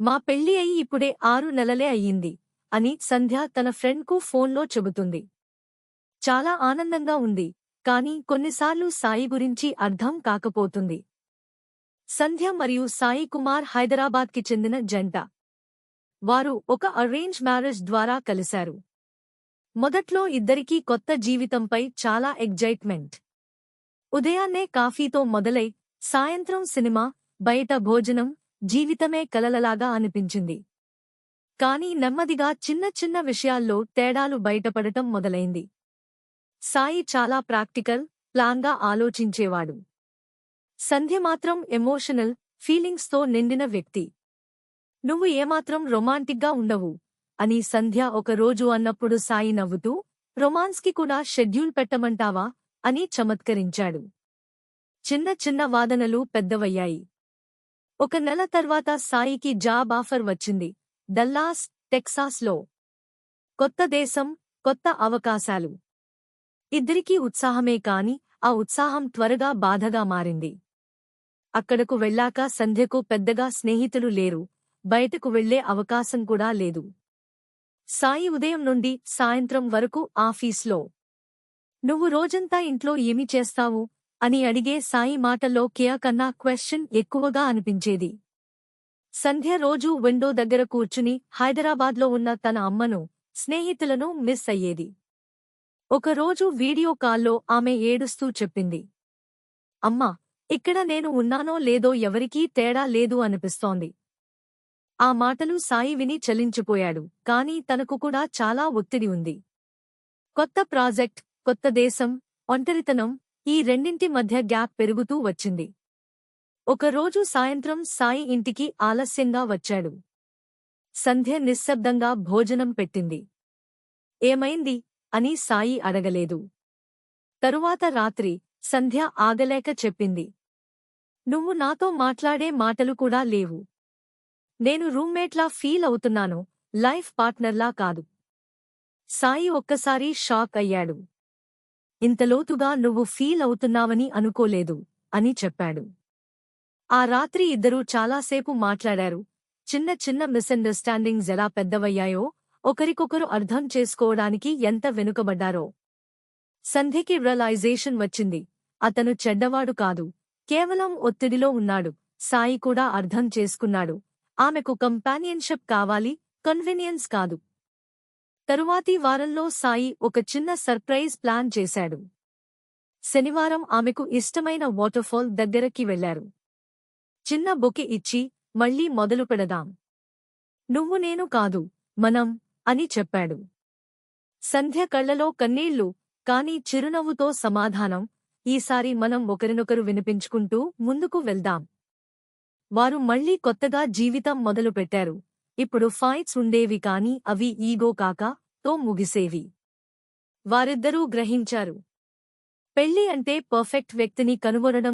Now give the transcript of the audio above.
మా పెళ్ళి అయి ఇప్పుడే ఆరు నెలలే అయ్యింది అని సంధ్య తన ఫ్రెండ్కు ఫోన్లో చెబుతుంది. చాలా ఆనందంగా ఉంది కాని కొన్నిసార్లు సాయి గురించి అర్థం కాకపోతుంది. సంధ్య మరియు సాయి కుమార్ హైదరాబాద్కి చెందిన జంట. వారు ఒక అరేంజ్ మ్యారేజ్ ద్వారా కలిశారు. మొదట్లో ఇద్దరికీ కొత్త జీవితంపై చాలా ఎగ్జైట్మెంట్. ఉదయాన్నే కాఫీతో మొదలై సాయంత్రం సినిమా బయట భోజనం జీవితమే కలలలాగా అనిపించింది. కాని నెమ్మదిగా చిన్న చిన్న విషయాల్లో తేడాలు బయటపడటం మొదలైంది. సాయి చాలా ప్రాక్టికల్ ప్లాన్గా ఆలోచించేవాడు. సంధ్య మాత్రం ఎమోషనల్ ఫీలింగ్స్తో నిండిన వ్యక్తి. నువ్వు ఏమాత్రం రొమాంటిక్గా ఉండవు అని సంధ్య ఒకరోజు అన్నప్పుడు సాయి నవ్వుతూ రొమాన్స్కి కూడా షెడ్యూల్ పెట్టమంటావా? అని చమత్కరించాడు. చిన్న చిన్న వాదనలు పెద్దవయ్యాయి. ఒక నెల తర్వాత సాయికి జాబ్ ఆఫర్ వచ్చింది. డల్లాస్ టెక్సాస్లో కొత్త దేశం కొత్త అవకాశాలు. ఇద్దరికీ ఉత్సాహమే కాని ఆ ఉత్సాహం త్వరగా బాధగా మారింది. అక్కడకు వెళ్ళాక సంధ్యకు పెద్దగా స్నేహితులు లేరు. బయటకు వెళ్ళే అవకాశం కూడా లేదు. సాయి ఉదయం నుండి సాయంత్రం వరకు ఆఫీస్లో. నువ్వు రోజంతా ఇంట్లో ఏమి చేస్తావు? అని అడిగే సాయి మాటల్లో కియా కన్నా క్వశ్చన్ ఎక్కువగా అనిపించేది. సంధ్య రోజూ విండో దగ్గర కూర్చుని హైదరాబాద్లో ఉన్న తన అమ్మను స్నేహితులను మిస్ అయ్యేది. ఒకరోజు వీడియో కాల్లో ఆమె ఏడుస్తూ చెప్పింది. అమ్మా ఇక్కడ నేను ఉన్నానో లేదో ఎవరికీ తేడా లేదు అనిపిస్తోంది. ఆ మాటలు సాయి విని చలించిపోయాడు కాని తనకు కూడా చాలా ఒత్తిడి ఉంది. కొత్త ప్రాజెక్ట్ కొత్త దేశం ఒంటరితనం ఈ రెండింటి మధ్య గ్యాప్ పెరుగుతూ వచ్చింది. ఒకరోజు సాయంత్రం సాయి ఇంటికి ఆలస్యంగా వచ్చాడు. సంధ్య నిశ్శబ్దంగా భోజనం పెట్టింది. ఏమైంది? అని సాయి అడగలేదు. తరువాత రాత్రి సంధ్య ఆగలేక చెప్పింది. నువ్వు నాతో మాట్లాడే మాటలు కూడా లేవు. నేను రూమ్మేట్లా ఫీల్ అవుతున్నాను. లైఫ్ పార్ట్నర్లా కాదు. సాయి ఒక్కసారి షాక్ అయ్యాడు. ఇంతలోతుగా నువ్వు ఫీల్ అవుతున్నావని అనుకోలేదు అని చెప్పాడు. ఆ రాత్రి ఇద్దరూ చాలాసేపు మాట్లాడారు. చిన్న చిన్న మిస్అండర్స్టాండింగ్స్ ఎలా పెద్దవయ్యాయో ఒకరికొకరు అర్థం చేసుకోవడానికి ఎంత వెనుకబడ్డారో. సంధికి రియలైజేషన్ వచ్చింది. అతను చెడ్డవాడు కాదు. కేవలం ఒత్తిడిలో ఉన్నాడు. సాయి కూడా అర్థం చేసుకున్నాడు. ఆమెకు కంపానియన్షిప్ కావాలి కన్వీనియన్స్ కాదు. తరువాతి వారంలో సాయి ఒక చిన్న సర్ప్రైజ్ ప్లాన్ చేశాడు. శనివారం ఆమెకు ఇష్టమైన వాటర్ఫాల్ దగ్గరకి వెళ్ళారు చిన్న బొకె ఇచ్చి మళ్ళీ మొదలు పెడదాం. నువ్వు నేను కాదు మనం అని చెప్పాడు. సంధ్య కళ్ళలో కన్నీళ్ళు కాని చిరునవ్వుతో సమాధానం ఈసారి మనం ఒకరినొకరు వినిపించుకుంటూ ముందుకు వెళ్దాం. వారు మళ్ళీ కొత్తగా జీవితం మొదలుపెట్టారు. ఇప్పుడు ఫైట్స్ ఉండేవి కాని అవి ఈగో కాక తో ముగిసేవి. వారిద్దరూ గ్రహించారు. పెళ్ళి అంటే పర్ఫెక్ట్ వ్యక్తిని కనుగొనడం